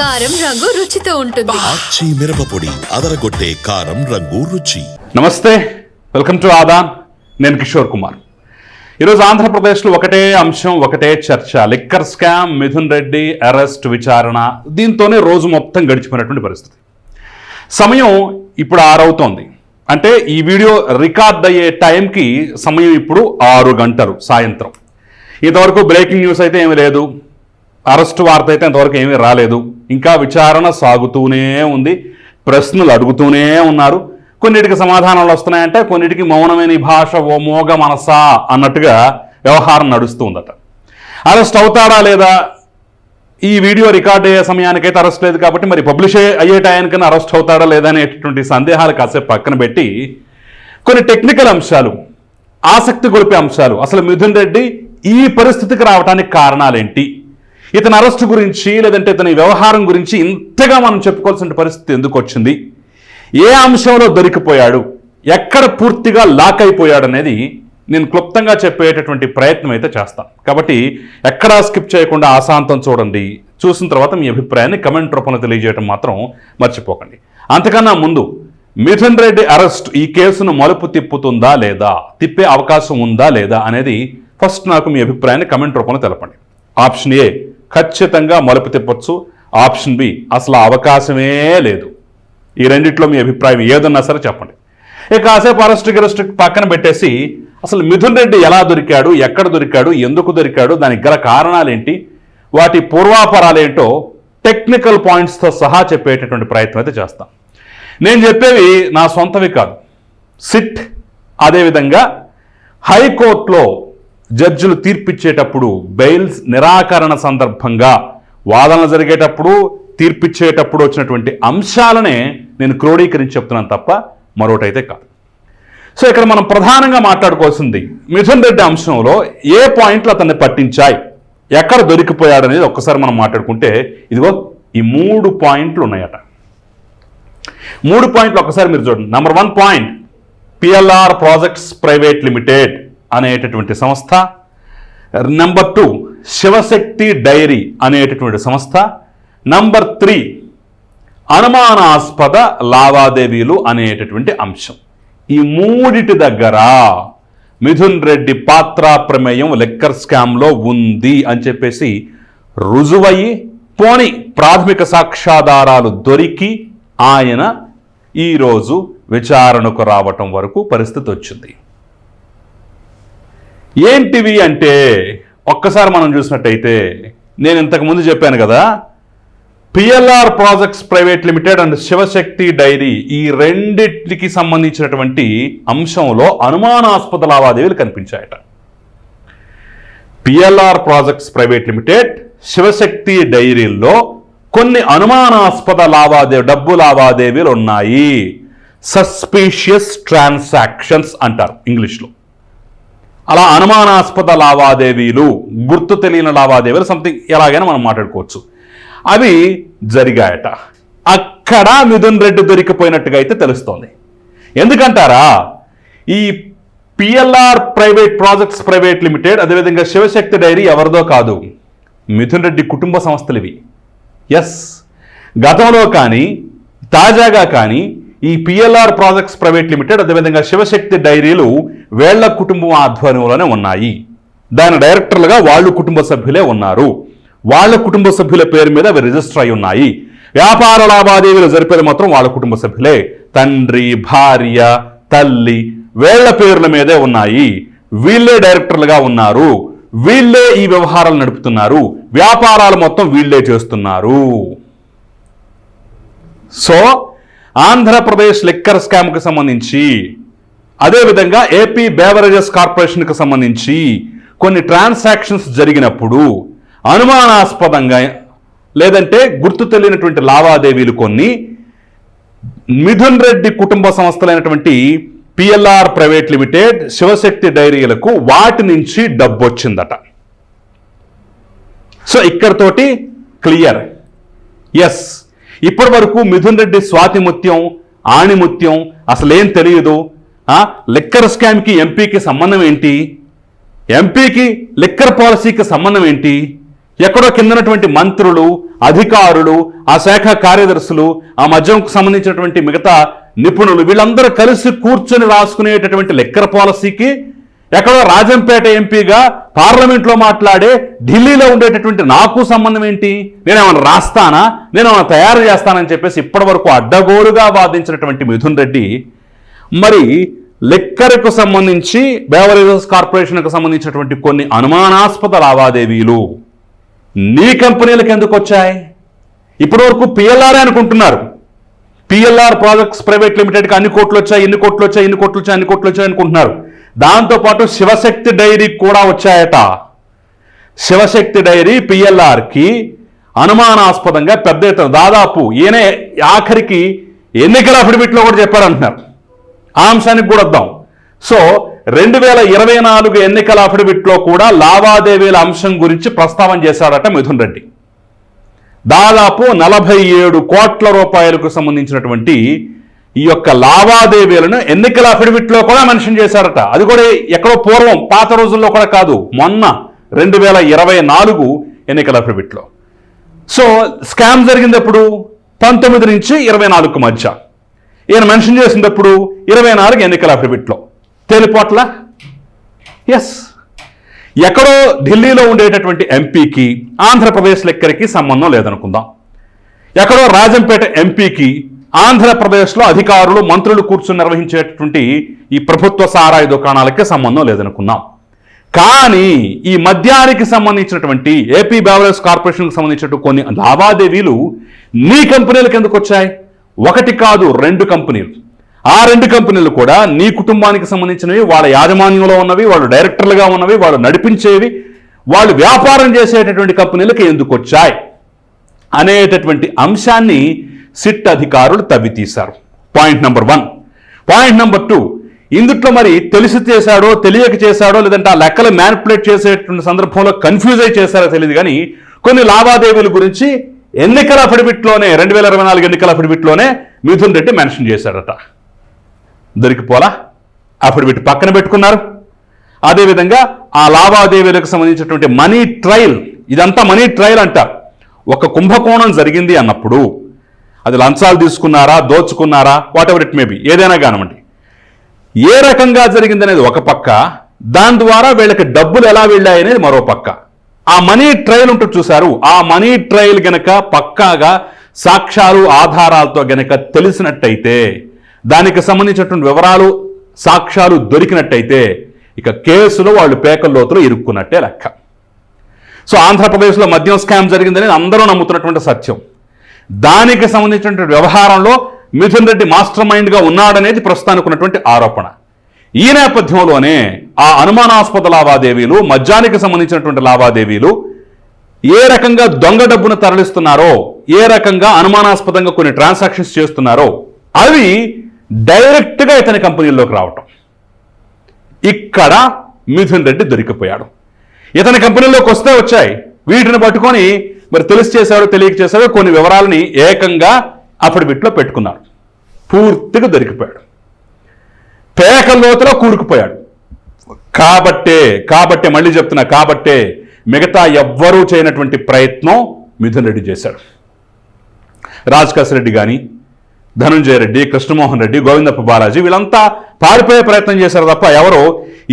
కారం రంగు రుచితో ఉంటుంది. ఆచి మిరపపొడి అదరగొట్టే కారం రంగు రుచి. నమస్తే వెల్కమ్ టు ఆదాన్ నేను కిషోర్ కుమార్. ఈరోజు ఆంధ్రప్రదేశ్లో ఒకటే అంశం ఒకటే చర్చ. Liquor scam Mithun Reddy arrest విచారణ. దీంతోనే రోజు మొత్తం గడిచిపోయినటువంటి పరిస్థితి. సమయం ఇప్పుడు ఆరవుతోంది. అంటే ఈ వీడియో రికార్డ్ అయ్యే టైంకి సమయం ఇప్పుడు ఆరు గంటలు సాయంత్రం. ఇంతవరకు బ్రేకింగ్ న్యూస్ అయితే ఏమీ లేదు. అరెస్ట్ వార్త అయితే ఇంతవరకు ఏమీ రాలేదు. ఇంకా విచారణ సాగుతూనే ఉంది. ప్రశ్నలు అడుగుతూనే ఉన్నారు. కొన్నిటికి సమాధానాలు వస్తున్నాయంటే కొన్నిటికి మౌనమైన భాష ఓ మోగ మనసా అన్నట్టుగా వ్యవహారం నడుస్తూ ఉందట అరెస్ట్ అవుతాడా లేదా? ఈ వీడియో రికార్డ్ అయ్యే సమయానికైతే అరెస్ట్ లేదు కాబట్టి మరి పబ్లిష్ అయ్యే టయానికైనా అరెస్ట్ అవుతాడా లేదా అనేటటువంటి సందేహాలు కాసేపు పక్కన పెట్టి కొన్ని టెక్నికల్ అంశాలు ఆసక్తి గొలిపే అంశాలు. అసలు మిథున్ రెడ్డి ఈ పరిస్థితికి రావడానికి కారణాలేంటి? ఇతని అరెస్ట్ గురించి లేదంటే ఇతని వ్యవహారం గురించి ఇంతగా మనం చెప్పుకోవాల్సిన పరిస్థితి ఎందుకు వచ్చింది? ఏ అంశంలో దొరికిపోయాడు? ఎక్కడ పూర్తిగా లాక్ అయిపోయాడు అనేది నేను క్లుప్తంగా చెప్పేటటువంటి ప్రయత్నం అయితే చేస్తాను. కాబట్టి ఎక్కడా స్కిప్ చేయకుండా ఆశాంతం చూడండి. చూసిన తర్వాత మీ అభిప్రాయాన్ని కమెంట్ రూపంలో తెలియజేయడం మాత్రం మర్చిపోకండి. అంతకన్నా ముందు మిథున్ రెడ్డి అరెస్ట్ ఈ కేసును మలుపు తిప్పుతుందా లేదా? తిప్పే అవకాశం ఉందా లేదా అనేది ఫస్ట్ నాకు మీ అభిప్రాయాన్ని కమెంట్ రూపంలో తెలపండి. ఆప్షన్ ఏ ఖచ్చితంగా మలుపు తిప్పచ్చు. ఆప్షన్ బి అసలు అవకాశమే లేదు. ఈ రెండిట్లో మీ అభిప్రాయం ఏదన్నా సరే చెప్పండి. ఇక కాసేపు అరెస్ట్ గిరెస్ట్ పక్కన పెట్టేసి అసలు మిథున్ రెడ్డి ఎలా దొరికాడు ఎక్కడ దొరికాడు ఎందుకు దొరికాడు దానికి గల కారణాలేంటి వాటి పూర్వాపరాలేంటో టెక్నికల్ పాయింట్స్తో సహా చెప్పేటటువంటి ప్రయత్నం అయితే చేస్తాం. నేను చెప్పేవి నా సొంతవి కాదు. సిట్ అదేవిధంగా హైకోర్టులో జడ్జిలు తీర్పిచ్చేటప్పుడు బెయిల్స్ నిరాకరణ సందర్భంగా వాదనలు జరిగేటప్పుడు తీర్పిచ్చేటప్పుడు వచ్చినటువంటి అంశాలనే నేను క్రోడీకరించి చెప్తున్నాను తప్ప మరొకటైతే కాదు. సో ఇక్కడ మనం ప్రధానంగా మాట్లాడుకోవాల్సింది మిథున్ రెడ్డి అంశంలో ఏ పాయింట్లు అతన్ని పట్టించాయి? ఎక్కడ దొరికిపోయాడు అనేది ఒక్కసారి మనం మాట్లాడుకుంటే ఇదిగో ఈ మూడు పాయింట్లు ఉన్నాయట. మూడు పాయింట్లు ఒక్కసారి మీరు చూడండి. Number one point PLR projects private limited అనేటటువంటి సంస్థ. నంబర్ టూ శివశక్తి డైరీ అనేటటువంటి సంస్థ. నంబర్ త్రీ అనుమానాస్పద లావాదేవీలు అనేటటువంటి అంశం. ఈ మూడిటి దగ్గర మిథున్ రెడ్డి పాత్ర ప్రమేయం లెక్కర్ స్కామ్లో ఉంది అని చెప్పేసి రుజువయ్యి పోని ప్రాథమిక సాక్ష్యాధారాలు దొరికి ఆయన ఈరోజు విచారణకు రావటం వరకు పరిస్థితి వచ్చింది. ఏంటివి అంటే ఒక్కసారి మనం చూసినట్టయితే నేను ఇంతకుముందు చెప్పాను కదా PLR projects private limited and Shivashakti dairy ఈ రెండిటికి సంబంధించినటువంటి అంశంలో అనుమానాస్పద లావాదేవీలు కనిపించాయట. PLR projects private limited Shivashakti డైరీల్లో కొన్ని అనుమానాస్పద లావాదేవీ డబ్బు లావాదేవీలు ఉన్నాయి సస్పీషియస్ ట్రాన్సాక్షన్స్ అంటారు ఇంగ్లీష్లో. అలా అనుమానాస్పద లావాదేవీలు గుర్తు తెలియని లావాదేవీలు సంథింగ్ ఎలాగైనా మనం మాట్లాడుకోవచ్చు. అవి జరిగాయట. అక్కడ మిథున్ రెడ్డి దొరికిపోయినట్టుగా అయితే తెలుస్తోంది. ఎందుకంటారా? ఈ PLR private projects private limited అదేవిధంగా శివశక్తి డైరీ ఎవరిదో కాదు మిథున్ రెడ్డి కుటుంబ సంస్థలు ఇవి. ఎస్ గతంలో కానీ తాజాగా కానీ ఈ పిఎల్ఆర్ ప్రాజెక్ట్స్ ప్రైవేట్ లిమిటెడ్ అదేవిధంగా శివశక్తి డైరీలు వేళ్ళ కుటుంబం ఆధ్వర్యంలోనే ఉన్నాయి. దాని డైరెక్టర్లుగా వాళ్ళు కుటుంబ సభ్యులే ఉన్నారు. వాళ్ళ కుటుంబ సభ్యుల పేరు మీద అవి రిజిస్టర్ అయి ఉన్నాయి. వ్యాపార లావాదేవీలు జరిపేది మాత్రం వాళ్ళ కుటుంబ సభ్యులే. తండ్రి భార్య తల్లి వేళ్ళ పేర్ల మీదే ఉన్నాయి. వీళ్ళే డైరెక్టర్లుగా ఉన్నారు. వీళ్ళే ఈ వ్యవహారాలు నడుపుతున్నారు. వ్యాపారాలు మొత్తం వీళ్ళే చేస్తున్నారు. సో ఆంధ్రప్రదేశ్ లిక్కర్ స్కామ్కి సంబంధించి అదేవిధంగా ఏపీ బేవరేజెస్ కార్పొరేషన్కి సంబంధించి కొన్ని ట్రాన్సాక్షన్స్ జరిగినప్పుడు అనుమానాస్పదంగా లేదంటే గుర్తు తెలియనటువంటి లావాదేవీలు కొన్ని మిథున్ రెడ్డి కుటుంబ సంస్థలైనటువంటి పిఎల్ఆర్ ప్రైవేట్ లిమిటెడ్ శివశక్తి డైరీలకు వాటి నుంచి డబ్బు వచ్చిందట సో ఇక్కడతోటి క్లియర్. ఎస్ ఇప్పటి వరకు మిథున్ రెడ్డి స్వాతి ముత్యం ఆణిముత్యం అసలేం తెలియదు ఆ, లిక్కర్ స్కామ్కి ఎంపీకి సంబంధం ఏంటి? ఎంపీకి లిక్కర్ పాలసీకి సంబంధం ఏంటి? ఎక్కడో కిందనటువంటి మంత్రులు అధికారులు ఆ శాఖ కార్యదర్శులు ఆ మద్యంకు సంబంధించినటువంటి మిగతా నిపుణులు వీళ్ళందరూ కలిసి కూర్చొని రాసుకునేటటువంటి లెక్కర పాలసీకి ఎక్కడో రాజంపేట ఎంపీగా పార్లమెంట్లో మాట్లాడే ఢిల్లీలో ఉండేటటువంటి నాకు సంబంధం ఏంటి? నేనేమైనా రాస్తానా? నేనేమైనా తయారు చేస్తానని చెప్పేసి ఇప్పటి వరకు అడ్డగోలుగా వాదించినటువంటి మిథున్ రెడ్డి మరి లెక్కరకు సంబంధించి బేవరేజెస్ కార్పొరేషన్కు సంబంధించినటువంటి కొన్ని అనుమానాస్పద లావాదేవీలు నీ కంపెనీలకు ఎందుకు వచ్చాయి? ఇప్పటి వరకు పిఎల్ఆర్ అనుకుంటున్నారు. పిఎల్ఆర్ ప్రాజెక్ట్స్ ప్రైవేట్ లిమిటెడ్కి అన్ని కోట్లు వచ్చాయి ఇన్ని కోట్లు వచ్చాయి ఇన్ని కోట్లు వచ్చాయి అన్ని కోట్లు వచ్చాయి అనుకుంటున్నారు. దాంతోపాటు శివశక్తి డైరీ కూడా వచ్చాయట. శివశక్తి డైరీ పిఎల్ఆర్కి అనుమానాస్పదంగా పెద్ద ఎత్తున దాదాపు ఈయనే ఆఖరికి ఎన్నికల అఫిడవిట్లో కూడా చెప్పారంటున్నారు. ఆ అంశానికి కూడా వద్దాం. సో రెండు వేల ఇరవై నాలుగు ఎన్నికల అఫిడవిట్లో కూడా లావాదేవీల అంశం గురించి ప్రస్తావన చేశాడట మిథున్ రెడ్డి. దాదాపు నలభై ఏడు కోట్ల రూపాయలకు సంబంధించినటువంటి ఈ యొక్క లావాదేవీలను ఎన్నికల అఫిడవిట్లో కూడా మెన్షన్ చేశారట. అది కూడా ఎక్కడో పూర్వం పాత రోజుల్లో కూడా కాదు మొన్న రెండు వేల ఇరవై నాలుగు ఎన్నికల అఫిడవిట్లో. సో స్కామ్ జరిగినప్పుడు పంతొమ్మిది నుంచి ఇరవై నాలుగు మధ్య. ఈయన మెన్షన్ చేసినప్పుడు ఇరవై నాలుగు ఎన్నికల అఫిడవిట్లో. తేలిపోట్ల? ఎస్ ఎక్కడో ఢిల్లీలో ఉండేటటువంటి ఎంపీకి ఆంధ్రప్రదేశ్ లెక్కరికి సంబంధం లేదనుకుందాం. ఎక్కడో రాజంపేట ఎంపీకి ఆంధ్రప్రదేశ్లో అధికారులు మంత్రులు కూర్చుని నిర్వహించేటటువంటి ఈ ప్రభుత్వ సారాయి దుకాణాలకి సంబంధం లేదనుకుందాం. కానీ ఈ మద్యానికి సంబంధించినటువంటి ఏపీ బెవరేజ్ కార్పొరేషన్కి సంబంధించినటువంటి కొన్ని లావాదేవీలు నీ కంపెనీలకు ఎందుకు వచ్చాయి? ఒకటి కాదు రెండు కంపెనీలు. ఆ రెండు కంపెనీలు కూడా నీ కుటుంబానికి సంబంధించినవి వాళ్ళ యాజమాన్యంలో ఉన్నవి వాళ్ళు డైరెక్టర్లుగా ఉన్నవి వాళ్ళు నడిపించేవి వాళ్ళు వ్యాపారం చేసేటటువంటి కంపెనీలకు ఎందుకు వచ్చాయి? అనేటటువంటి అంశాన్ని సిట్ అధికారులు తవ్వితీశారు. Point number one point number two ఇందుట్లో మరి తెలిసి చేశాడో తెలియక చేశాడో లేదంటే ఆ లెక్కలు మ్యానిపులేట్ చేసేటువంటి సందర్భంలో కన్ఫ్యూజ్ అయి చేశారో తెలియదు కానీ కొన్ని లావాదేవీల గురించి ఎన్నికల అఫిడవిట్లోనే రెండు వేల ఇరవై నాలుగు ఎన్నికల అఫిడవిట్లోనే మిథున్ రెడ్డి మెన్షన్ చేశాడట దొరికిపోలా అఫిడవిట్ పక్కన పెట్టుకున్నారు. అదేవిధంగా ఆ లావాదేవీలకు సంబంధించినటువంటి మనీ ట్రయల్ ఇదంతా మనీ ట్రయల్ అంటారు ఒక కుంభకోణం జరిగింది అన్నప్పుడు అది లంచాలు తీసుకున్నారా దోచుకున్నారా వాట్ ఎవర్ ఇట్ మేబీ ఏదైనా కానివ్వండి. ఏ రకంగా జరిగిందనేది ఒక పక్క దాని ద్వారా వీళ్ళకి డబ్బులు ఎలా వెళ్ళాయనేది మరో పక్క. ఆ మనీ ట్రయల్ ఉంటుంది చూశారు ఆ మనీ ట్రయల్ గనక పక్కాగా సాక్ష్యాలు ఆధారాలతో గనక తెలిసినట్టయితే దానికి సంబంధించినటువంటి వివరాలు సాక్ష్యాలు దొరికినట్టయితే ఇక కేసులో వాళ్ళు పేకల్లోతులు ఇరుక్కున్నట్టే లెక్క. సో ఆంధ్రప్రదేశ్లో మద్యం స్కామ్ జరిగిందని అందరూ నమ్ముతున్నటువంటి సత్యం. దానికి సంబంధించినటువంటి వ్యవహారంలో మిథున్ రెడ్డి మాస్టర్ మైండ్గా ఉన్నాడనేది ప్రస్తుతానికి ఉన్నటువంటి ఆరోపణ. ఈ నేపథ్యంలోనే ఆ అనుమానాస్పద లావాదేవీలు మద్యానికి సంబంధించినటువంటి లావాదేవీలు ఏ రకంగా దొంగ డబ్బును తరలిస్తున్నారో ఏ రకంగా అనుమానాస్పదంగా కొన్ని ట్రాన్సాక్షన్స్ చేస్తున్నారో అవి డైరెక్ట్గా ఇతని కంపెనీల్లోకి రావటం. ఇక్కడ మిథున్ రెడ్డి దొరికిపోయాడు. ఇతని కంపెనీలోకి వస్తే వచ్చాయి. వీటిని పట్టుకొని మరి తెలిసి చేశారో తెలియక చేశారో కొన్ని వివరాలని ఏకంగా అఫిడవిట్లో పెట్టుకున్నారు. పూర్తిగా దొరికిపోయాడు. పేక లోతులో కూరుకుపోయాడు. కాబట్టే కాబట్టే మళ్ళీ చెప్తున్నా కాబట్టే మిగతా ఎవ్వరూ చేయనటువంటి ప్రయత్నం మిథున్ రెడ్డి చేశాడు. రాజకాశ రెడ్డి కానీ ధనుంజయ రెడ్డి కృష్ణమోహన్ రెడ్డి గోవిందప్ప బాలాజీ వీళ్ళంతా పారిపోయే ప్రయత్నం చేశారు తప్ప ఎవరు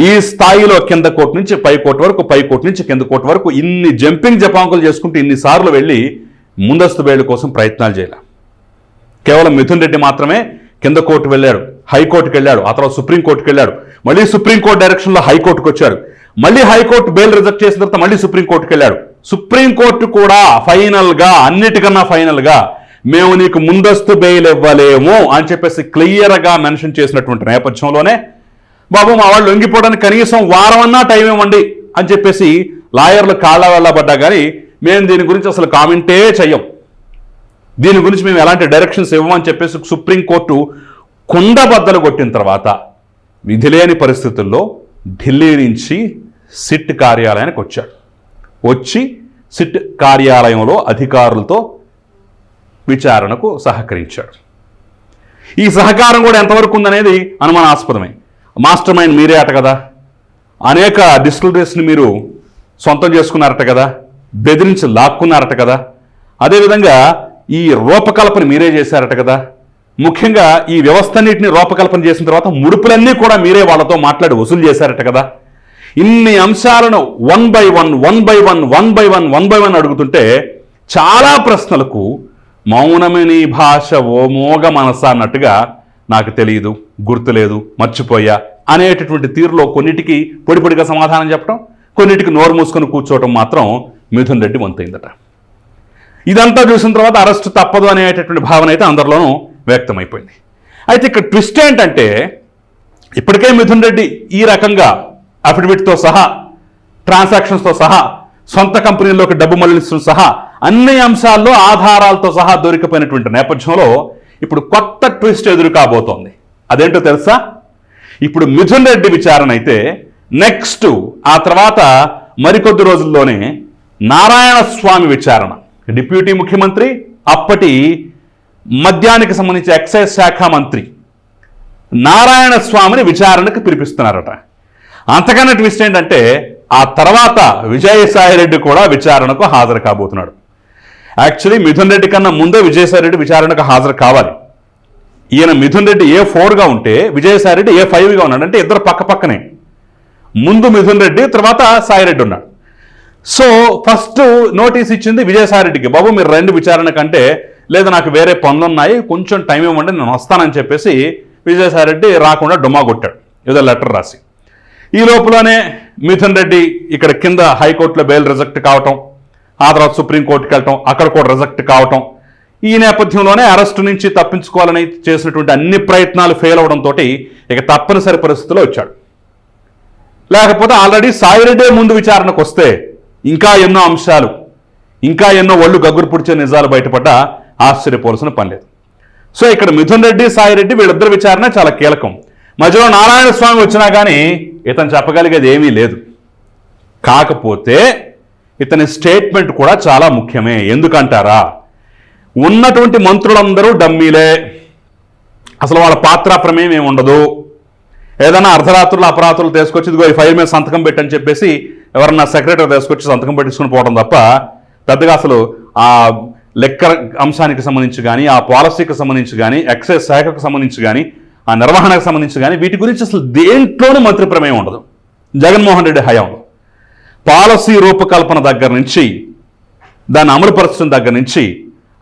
ఈ స్థాయిలో కింద కోర్టు నుంచి పై కోర్టు వరకు పై కోర్టు నుంచి కింద కోర్టు వరకు ఇన్ని జంపింగ్ జపాంకులు చేసుకుంటూ ఇన్ని సార్లు వెళ్ళి ముందస్తు బెయిల్ కోసం ప్రయత్నాలు చేయాలి. కేవలం మిథున్ రెడ్డి మాత్రమే కింద కోర్టు వెళ్ళాడు హైకోర్టుకి వెళ్ళాడు ఆ తర్వాత సుప్రీంకోర్టుకి వెళ్ళాడు మళ్ళీ సుప్రీంకోర్టు డైరెక్షన్లో హైకోర్టుకు వచ్చాడు మళ్ళీ హైకోర్టు బెయిల్ రిజెక్ట్ చేసిన తర్వాత మళ్ళీ సుప్రీంకోర్టుకి వెళ్ళాడు. సుప్రీంకోర్టు కూడా ఫైనల్గా అన్నిటికన్నా ఫైనల్గా మేము నీకు ముందస్తు బెయిల్ ఇవ్వలేము అని చెప్పేసి క్లియర్గా మెన్షన్ చేసినటువంటి నేపథ్యంలోనే బాబు మా వాళ్ళు లొంగిపోవడానికి కనీసం వారం అన్నా టైం ఇవ్వండి అని చెప్పేసి లాయర్లు కాళ్ళ వెళ్ళబడ్డా కానీ మేము దీని గురించి అసలు కామెంటే చెయ్యం. దీని గురించి మేము ఎలాంటి డైరెక్షన్స్ ఇవ్వమని చెప్పేసి సుప్రీంకోర్టు కుండబద్దలు కొట్టిన తర్వాత విధి లేని పరిస్థితుల్లో ఢిల్లీ నుంచి సిట్ కార్యాలయానికి వచ్చాడు. వచ్చి సిట్ కార్యాలయంలో అధికారులతో విచారణకు సహకరించాడు. ఈ సహకారం కూడా ఎంతవరకు ఉందనేది అనుమానాస్పదమే. మాస్టర్ మైండ్ మీరే అట కదా? అనేక డిస్టిలరీస్ని మీరు సొంతం చేసుకున్నారట కదా? బెదిరించి లాక్కున్నారట కదా? అదేవిధంగా ఈ రూపకల్పన మీరే చేశారట కదా? ముఖ్యంగా ఈ వ్యవస్థన్నిటిని రూపకల్పన చేసిన తర్వాత ముడుపులన్నీ కూడా మీరే వాళ్ళతో మాట్లాడి వసూలు చేశారట కదా? ఇన్ని అంశాలను one by one one by one one by one one by one అడుగుతుంటే చాలా ప్రశ్నలకు మౌనమిని భాష ఓ మోగ మనస అన్నట్టుగా నాకు తెలియదు గుర్తులేదు మర్చిపోయా అనేటటువంటి తీరులో కొన్నిటికి పొడిపొడిగా సమాధానం చెప్పడం కొన్నిటికి నోరు మూసుకొని కూర్చోవటం మాత్రం మిథున్ రెడ్డి వంతైందట. ఇదంతా చూసిన తర్వాత అరెస్ట్ తప్పదు అనేటటువంటి భావన అయితే అందరిలోనూ వ్యక్తమైపోయింది. అయితే ఇక్కడ ట్విస్ట్ ఏంటంటే ఇప్పటికే మిథున్ రెడ్డి ఈ రకంగా అఫిడవిట్తో సహా ట్రాన్సాక్షన్స్తో సహా సొంత కంపెనీల్లోకి డబ్బు మళ్ళిస్తూ సహా అన్ని అంశాల్లో ఆధారాలతో సహా దొరికిపోయినటువంటి నేపథ్యంలో ఇప్పుడు కొత్త ట్విస్ట్ ఎదురు కాబోతోంది. అదేంటో తెలుసా? ఇప్పుడు మిథున్ రెడ్డి విచారణ అయితే నెక్స్ట్ ఆ తర్వాత మరికొద్ది రోజుల్లోనే నారాయణ స్వామి విచారణ. డిప్యూటీ ముఖ్యమంత్రి అప్పటి మద్యానికి సంబంధించి ఎక్సైజ్ శాఖ మంత్రి నారాయణ స్వామిని విచారణకు పిలిపిస్తున్నారట. అంతకన్నా ట్విస్ట్ ఏంటంటే ఆ తర్వాత విజయసాయి రెడ్డి కూడా విచారణకు హాజరు కాబోతున్నాడు. యాక్చువల్లీ మిథున్ రెడ్డి కన్నా ముందే విజయసాయి రెడ్డి విచారణకు హాజరు కావాలి. ఈయన మిథున్ రెడ్డి ఏ ఫోర్గా ఉంటే విజయసాయి రెడ్డి ఏ ఫైవ్గా ఉన్నాడు. అంటే ఇద్దరు పక్క పక్కనే. ముందు మిథున్ రెడ్డి తర్వాత సాయిరెడ్డి ఉన్నాడు. సో ఫస్ట్ నోటీస్ ఇచ్చింది విజయసాయి రెడ్డికి. బాబు మీరు రెండు విచారణ కంటే లేదా నాకు వేరే పనులు ఉన్నాయి. కొంచెం టైం ఇవ్వండి నేను వస్తానని చెప్పేసి విజయసాయి రెడ్డి రాకుండా డుమా కొట్టాడు. ఏదో లెటర్ రాసి. ఈ లోపలనే మిథున్ రెడ్డి ఇక్కడ కింద హైకోర్టులో బెయిల్ రిజెక్ట్ కావటం ఆ తర్వాత సుప్రీంకోర్టుకి వెళ్ళటం అక్కడ కూడా రిజెక్ట్ కావటం. ఈ నేపథ్యంలోనే అరెస్టు నుంచి తప్పించుకోవాలని చేసినటువంటి అన్ని ప్రయత్నాలు ఫెయిల్ అవడంతో ఇక తప్పనిసరి పరిస్థితిలో వచ్చాడు. లేకపోతే ఆల్రెడీ సాయిరెడ్డే ముందు విచారణకు వస్తే ఇంకా ఎన్నో అంశాలు ఇంకా ఎన్నో ఒళ్ళు గగ్గురు పుడిచే నిజాలు బయటపడ్డా ఆశ్చర్యపోవాల్సిన పని లేదు సో ఇక్కడ మిథున్ రెడ్డి సాయిరెడ్డి వీళ్ళిద్దరు విచారణ చాలా కీలకం. మధ్యలో నారాయణ స్వామి వచ్చినా కానీ ఇతను చెప్పగలిగేది ఏమీ లేదు. కాకపోతే ఇతని స్టేట్మెంట్ కూడా చాలా ముఖ్యమే. ఎందుకంటారా? ఉన్నటువంటి మంత్రులందరూ డమ్మీలే. అసలు వాళ్ళ పాత్ర ప్రమేయం ఏమి ఉండదు. ఏదైనా అర్ధరాత్రులు అపరాత్రులు తీసుకొచ్చి ఇదిగో ఈ ఫైల్ మీద సంతకం పెట్టని చెప్పేసి ఎవరన్నా సెక్రటరీ తీసుకొచ్చి సంతకం పెట్టించుకుని పోవడం తప్ప పెద్దగా అసలు ఆ లెక్క అంశానికి సంబంధించి కానీ ఆ పాలసీకి సంబంధించి కానీ ఎక్సైజ్ శాఖకు సంబంధించి కానీ ఆ నిర్వహణకు సంబంధించి కానీ వీటి గురించి అసలు దేంట్లోనూ మంత్రి ప్రమేయం ఉండదు. జగన్మోహన్ రెడ్డి హయాంలో. పాలసీ రూపకల్పన దగ్గర నుంచి దాన్ని అమలుపరచడం దగ్గర నుంచి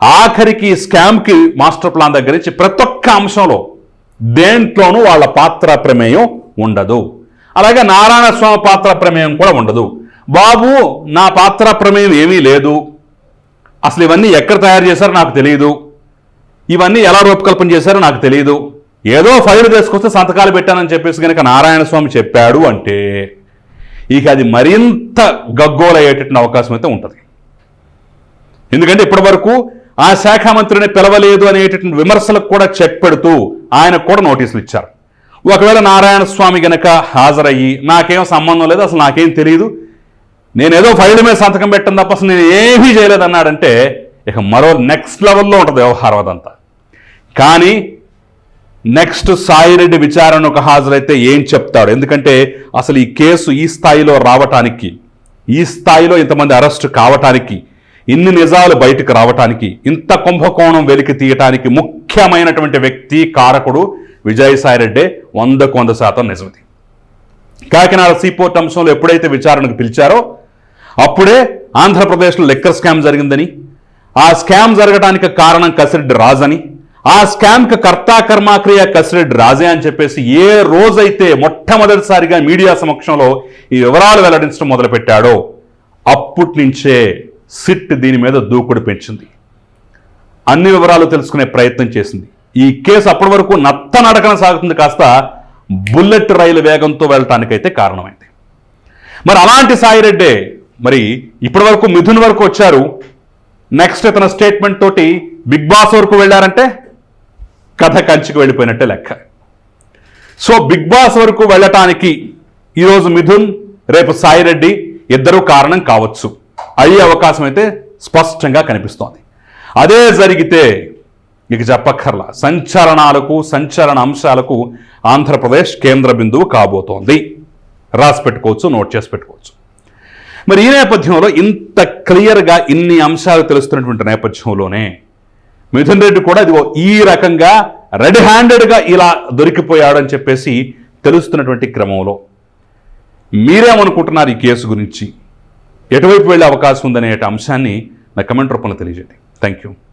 ఆఖరికి స్కామ్కి మాస్టర్ ప్లాన్ దగ్గర నుంచి ప్రతి ఒక్క అంశంలో దేంట్లోనూ వాళ్ళ పాత్ర ప్రమేయం ఉండదు. అలాగే నారాయణ స్వామి పాత్ర ప్రమేయం కూడా ఉండదు. బాబు నా పాత్ర ప్రమేయం ఏమీ లేదు. అసలు ఇవన్నీ ఎక్కడ తయారు చేశారో నాకు తెలియదు ఇవన్నీ ఎలా రూపకల్పన చేశారో నాకు తెలియదు ఏదో ఫైల్ తీసుకొస్తే సంతకాలు పెట్టానని చెప్పేసి కనుక నారాయణ స్వామి చెప్పాడు అంటే ఇక అది మరింత గగ్గోలయ్యేటటువంటి అవకాశం అయితే ఉంటుంది. ఎందుకంటే ఇప్పటి వరకు ఆ శాఖ మంత్రిని పిలవలేదు అనేటటువంటి విమర్శలకు కూడా చెక్ పెడుతూ ఆయనకు కూడా నోటీసులు ఇచ్చారు. ఒకవేళ నారాయణ స్వామి గనక హాజరయ్యి నాకేం సంబంధం లేదు అసలు నాకేం తెలియదు నేనేదో ఫైల్ మీద సంతకం పెట్టడం తప్ప అసలు నేను ఏమీ చేయలేదు అన్నాడంటే ఇక మరో నెక్స్ట్ లెవెల్లో ఉంటుంది వ్యవహారం అదంతా. కానీ నెక్స్ట్ సాయిరెడ్డి విచారణకు హాజరైతే ఏం చెప్తాడు? ఎందుకంటే అసలు ఈ కేసు ఈ స్థాయిలో రావటానికి ఈ స్థాయిలో ఇంతమంది అరెస్ట్ కావటానికి ఇన్ని నిజాలు బయటకు రావటానికి ఇంత కుంభకోణం వెలికి తీయటానికి ముఖ్యమైనటువంటి వ్యక్తి కారకుడు విజయసాయిరెడ్డే వందకు వంద శాతం నిజమిది కాకినాడ సీపోర్ట్ అంశంలో ఎప్పుడైతే విచారణకు పిలిచారో అప్పుడే ఆంధ్రప్రదేశ్లో లెక్కర్ స్కామ్ జరిగిందని ఆ స్కామ్ జరగడానికి కారణం కసిరెడ్డి రాజని ఆ స్కామ్కి కర్తా కర్మాక్రియ కసిరెడ్డి రాజే అని చెప్పేసి ఏ రోజైతే మొట్టమొదటిసారిగా మీడియా సమక్షంలో ఈ వివరాలు వెల్లడించడం మొదలుపెట్టాడో అప్పటి నుంచే సిట్ దీని మీద దూకుడు పెంచింది. అన్ని వివరాలు తెలుసుకునే ప్రయత్నం చేసింది. ఈ కేసు అప్పటి వరకు నత్త నడకన సాగుతుంది కాస్త బుల్లెట్ రైలు వేగంతో వెళ్ళటానికైతే కారణమైంది. మరి అలాంటి సాయిరెడ్డే మరి ఇప్పటి వరకు మిథున్ వరకు వచ్చారు. నెక్స్ట్ ఇతను స్టేట్మెంట్ తోటి బిగ్ బాస్ వరకు వెళ్ళారంటే కథ కంచికి వెళ్ళిపోయినట్టే లెక్క. సో బిగ్ బాస్ వరకు వెళ్ళటానికి ఈరోజు మిథున్ రేపు సాయిరెడ్డి ఇద్దరు కారణం కావచ్చు. అయ్యే అవకాశం అయితే స్పష్టంగా కనిపిస్తోంది. అదే జరిగితే ఇక చెప్పక్కర్లా. సంచలనాలకు సంచలన అంశాలకు ఆంధ్రప్రదేశ్ కేంద్ర బిందువు కాబోతోంది. రాసి పెట్టుకోవచ్చు నోట్ చేసి పెట్టుకోవచ్చు. మరి ఈ నేపథ్యంలో ఇంత క్లియర్గా ఇన్ని అంశాలు తెలుస్తున్నటువంటి నేపథ్యంలోనే మిథున్ రెడ్డి కూడా ఇదిగో ఈ రకంగా రెడ్ హ్యాండెడ్గా ఇలా దొరికిపోయాడని చెప్పేసి తెలుస్తున్నటువంటి క్రమంలో మీరేమనుకుంటున్నారు ఈ కేసు గురించి? ఎటువైపు వెళ్ళే అవకాశం ఉందనే అంశాన్ని నా కమెంట్ రూపంలో తెలియజేయండి. Thank you